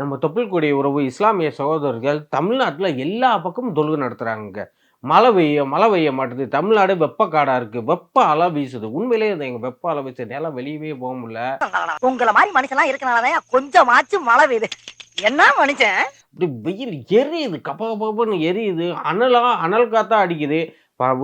நம்ம தொப்புள்கொடி உறவு இஸ்லாமிய சகோதரர்கள் தமிழ்நாட்டில் எல்லா பக்கமும் தொழுகை நடத்துகிறாங்க மழை பெய்ய மழை பெய்ய மாட்டுது தமிழ்நாடு வெப்ப காடா இருக்கு. வெப்ப அலை வீசுது. உண்மையிலேயே எங்க வெப்ப அலை வீசுது எல்லாம் வெளியவே போக முடியல. உங்கள மாதிரி மனுஷன்லாம் இருக்கனாலதான் கொஞ்சமாச்சும் மழை பெய்யுது. என்ன மனுஷன்? இப்படி வெயில் எரியுது. கப்ப கப்பன்னு எரியுது. அனலா அனல் காத்தா அடிக்குது.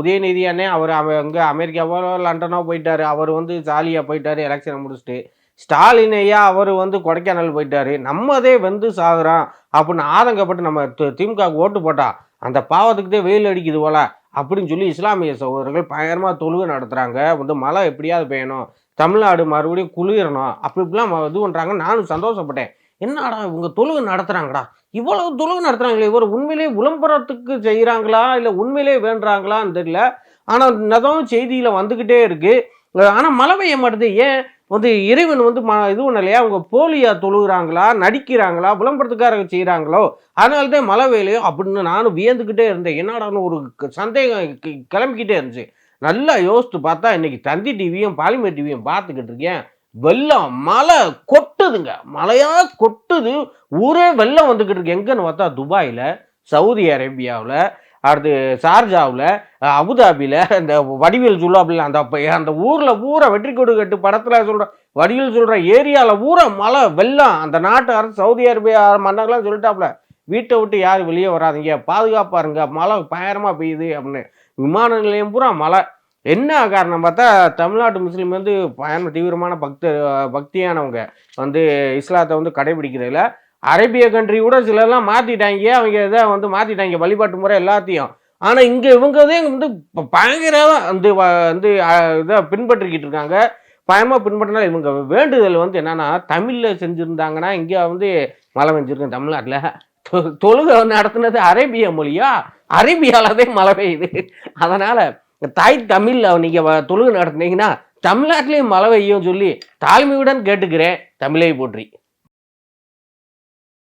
உதயநிதி அண்ணே அவர் அவ அங்கே அமெரிக்காவோ லண்டனோ போயிட்டாரு. அவர் வந்து ஜாலியாக போயிட்டாரு எலெக்ஷனை முடிச்சுட்டு. ஸ்டாலின் ஐயா அவர் வந்து கொடைக்கானல் போயிட்டாரு. நம்மதே வந்து சாகுறோம் அப்படின்னு ஆதங்கப்பட்டு நம்ம தி- ஓட்டு போட்டா அந்த பாவத்துக்குதே வெயில் அடிக்குது போல அப்படின்னு சொல்லி இஸ்லாமிய சகோதரர்கள் பயங்கரமாக தொழுகை நடத்துகிறாங்க வந்து மழை எப்படியாவது பெய்யணும். தமிழ்நாடு மறுபடியும் குளிரணும். அப்படி இப்படிலாம் இது பண்ணுறாங்க நானும் சந்தோஷப்பட்டேன். என்னடா இவங்க தொழுகை நடத்துகிறாங்கடா இவ்வளவு தொழுகை நடத்துகிறாங்களே இவர் உண்மையிலேயே விளம்பரத்துக்கு செய்கிறாங்களா இல்லை உண்மையிலேயே வேண்டுறாங்களான்னு தெரியல. ஆனால் நதம் செய்தியில் வந்துக்கிட்டே இருக்குது ஆனால் மழை பெய்ய மாட்டேது ஏன்? வந்து இறைவன் வந்து ம இது இல்லையா? அவங்க போலியா தொழுகிறாங்களா? நடிக்கிறாங்களா? விளம்பரத்துக்காரங்க செய்கிறாங்களோ அதனால தான் மழை வேலையோ அப்படின்னு நானும் வியந்துக்கிட்டே இருந்தேன். என்னடான்னு ஒரு க- சந்தேகம் கி- கிளம்பிக்கிட்டே இருந்துச்சு. நல்லா யோசித்து பார்த்தா இன்னைக்கு தந்தி டிவியும் பாலிமர் டிவியும் பார்த்துக்கிட்டு இருக்கேன். வெள்ளம் மழை கொட்டுதுங்க. மழையாக கொட்டுது. ஊரே வெள்ளம் வந்துக்கிட்டு இருக்கு. எங்கன்னு பார்த்தா துபாயில் சவுதி அரேபியாவில். அடுத்து ஷார்ஜாவில் அபுதாபியில் இந்த வடிவேல் சொல்லாப்பில் அந்த அந்த ஊரில் பூரா வெற்றி கொடு கட்டு படத்தில் சொல்கிற வடிவேல் சொல்கிற ஏரியாவில் பூரா மழை வெள்ளம் அந்த நாட்டு அரசு சவுதி அரேபியா மன்னர்கள்லாம் சொல்லிட்டாப்புல வீட்டை விட்டு யாரும் வெளியே வராதீங்க பாதுகாப்பாக இருங்க மழை பயங்கரமாக பெய்யுது அப்படின்னு. விமான நிலையம் பூரா மழை. என்ன காரணம் பார்த்தா தமிழ்நாட்டு முஸ்லீம் வந்து பயண தீவிரமான பக்த பக்தியானவங்க வந்து இஸ்லாத்தை வந்து கடைபிடிக்கிறதுல அரேபிய கண்ட்ரி கூட சிலர்லாம் மாற்றிட்டாங்க அவங்க இதை வந்து மாற்றிட்டாங்க வழிபாட்டு முறை எல்லாத்தையும். ஆனால் இங்கே இவங்கதே வந்து பயங்கரமாக பயங்கர வந்து வந்து இதை பின்பற்றிக்கிட்டு இருக்காங்க. பயமாக பின்பற்றினா இவங்க வேண்டுதல் வந்து என்னன்னா தமிழில் செஞ்சுருந்தாங்கன்னா இங்கே வந்து மழை பெஞ்சிருக்கேன் தமிழ்நாட்டில். தொ- தொழுகை நடத்துனது அரேபிய மொழியா? அரேபியாலதே மழை பெய்யுது. அதனால் தாய் தமிழில் நீங்கள் தொழுகை நடத்துனீங்கன்னா தமிழ்நாட்டிலேயும் மழை பெய்யும் சொல்லி தாழ்மையுடன் கேட்டுக்கிறேன். தமிழை போற்றி.